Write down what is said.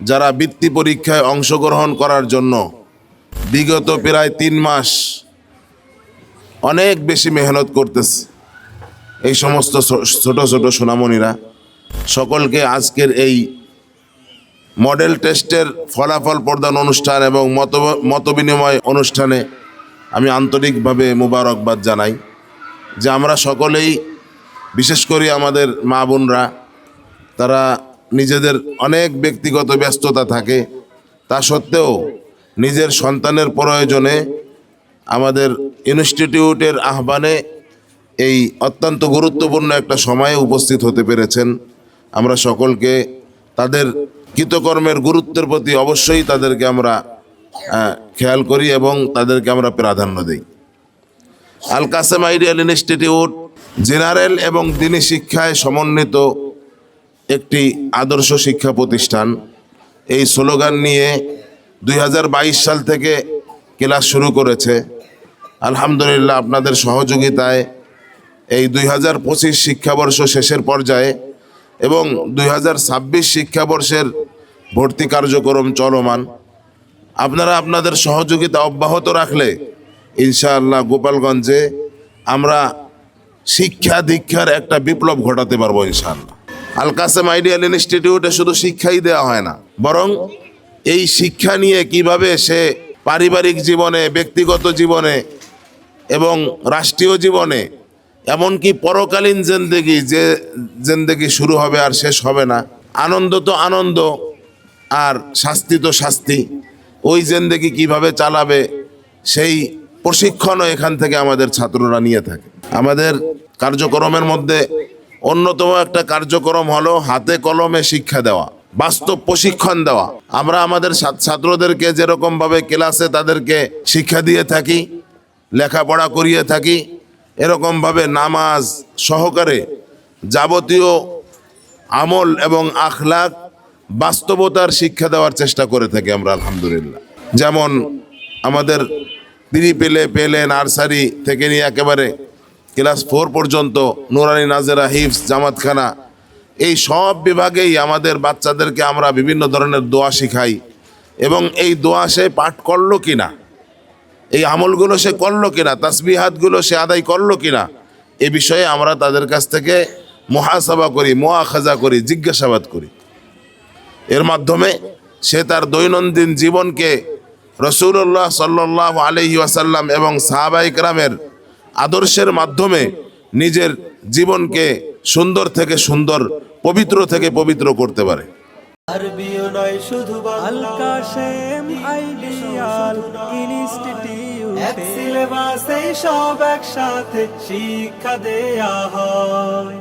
যারা বৃত্তি পরীক্ষায় অংশগ্রহণ করার জন্য বিগত প্রায় তিন মাস অনেক বেশি মেহনত করতেছে। এই সমস্ত ছোট ছোট সোনামণিরা। সকলকে আজকের এই মডেল টেস্টের ফলাফল প্রদান অনুষ্ঠান এবং মত মতবিনিময় অনুষ্ঠানে আমি আন্তরিকভাবে মুবারকবাদ জানাই যে আমরা সকলেই, বিশেষ করে আমাদের মা বোনরা, তারা নিজেদের অনেক ব্যক্তিগত ব্যস্ততা থাকে, তা সত্ত্বেও নিজের সন্তানের প্রয়োজনে আমাদের ইনস্টিটিউটের আহ্বানে এই অত্যন্ত গুরুত্বপূর্ণ একটা সময়ে উপস্থিত হতে পেরেছেন। আমরা সকলকে তাদের কৃতকর্মের গুরুত্বের প্রতি অবশ্যই তাদেরকে আমরা খেয়াল করি এবং তাদেরকে আমরা প্রাধান্য দিই। Al Kasem ideal institute general এবং দিনী শিক্ষায় সমন্বিত একটি আদর্শ শিক্ষা প্রতিষ্ঠান। এই স্লোগান নিয়ে দুই হাজার বাইশ সাল থেকে ক্লাস শুরু করেছে। আলহামদুলিল্লাহ আপনাদের সহযোগিতায় এই দুই হাজার পঁচিশ শিক্ষাবর্ষ শেষের পর্যায়ে এবং দুই হাজার ছাব্বিশ শিক্ষাবর্ষের ভর্তি কার্যক্রম চলমান। আপনারা আপনাদের সহযোগিতা অব্যাহত রাখলে ইনশাআল্লাহ গোপালগঞ্জে আমরা শিক্ষা দীক্ষার একটা বিপ্লব ঘটাতে পারব ইনশাআল্লাহ। আল কাসেম আইডিয়াল ইনস্টিটিউটে শুধু শিক্ষাই দেওয়া হয় না, বরং এই শিক্ষা নিয়ে কীভাবে সে পারিবারিক জীবনে, ব্যক্তিগত জীবনে এবং রাষ্ট্রীয় জীবনে, এমনকি পরকালীন জেন্দেগি যে জেন্দেগি শুরু হবে আর শেষ হবে না, আনন্দ তো আনন্দ আর শাস্তি তো শাস্তি, ওই জেন্দেগি কীভাবে চালাবে সেই প্রশিক্ষণও এখান থেকে আমাদের ছাত্ররা নিয়ে থাকে। আমাদের কার্যক্রমের মধ্যে অন্যতম একটা কার্যক্রম হলো হাতে কলমে শিক্ষা দেওয়া, বাস্তব প্রশিক্ষণ দেওয়া। আমরা আমাদের ছাত্রদেরকে যেরকম ভাবে ক্লাসে তাদেরকে শিক্ষা দিয়ে থাকি, লেখাপড়া করিয়ে থাকি, এরকমভাবে নামাজ সহকারে যাবতীয় আমল এবং আখলাক বাস্তবতার শিক্ষা দেওয়ার চেষ্টা করে থাকি আমরা, আলহামদুলিল্লাহ। যেমন আমাদের তিনি পেলে পেলে নার্সারি থেকে নিয়ে একেবারে ক্লাস ফোর পর্যন্ত নুরানি নাজেরা হিফস জামাতখানা। এই সব বিভাগেই আমাদের বাচ্চাদেরকে আমরা বিভিন্ন ধরনের দোয়া শিখাই। এবং এই দোয়া সে পাঠ করল কিনা, এই আমলগুলো সে করল কিনা, তাসবিহাতগুলো সে আদায় করল কিনা, এ বিষয়ে আমরা তাদের কাছ থেকে মহাসাবা করি মোয়াখাজা করি, জিজ্ঞাসাবাদ করি। এর মাধ্যমে সে তার দৈনন্দিন জীবনকে রসুল্লাহ সাল্লাহ আলহি ওয়াসাল্লাম এবং সাহাবাই রামের আদর্শের মাধ্যমে নিজের জীবনকে সুন্দর থেকে সুন্দর পবিত্র থেকে পবিত্র করতে পারে। আরবিও নয় শুধু হালকা কাশেম আইডিয়াল ইনস্টিটিউট। এক সিলেবাসে সব একসাথে শিক্ষা দেয়া হয়।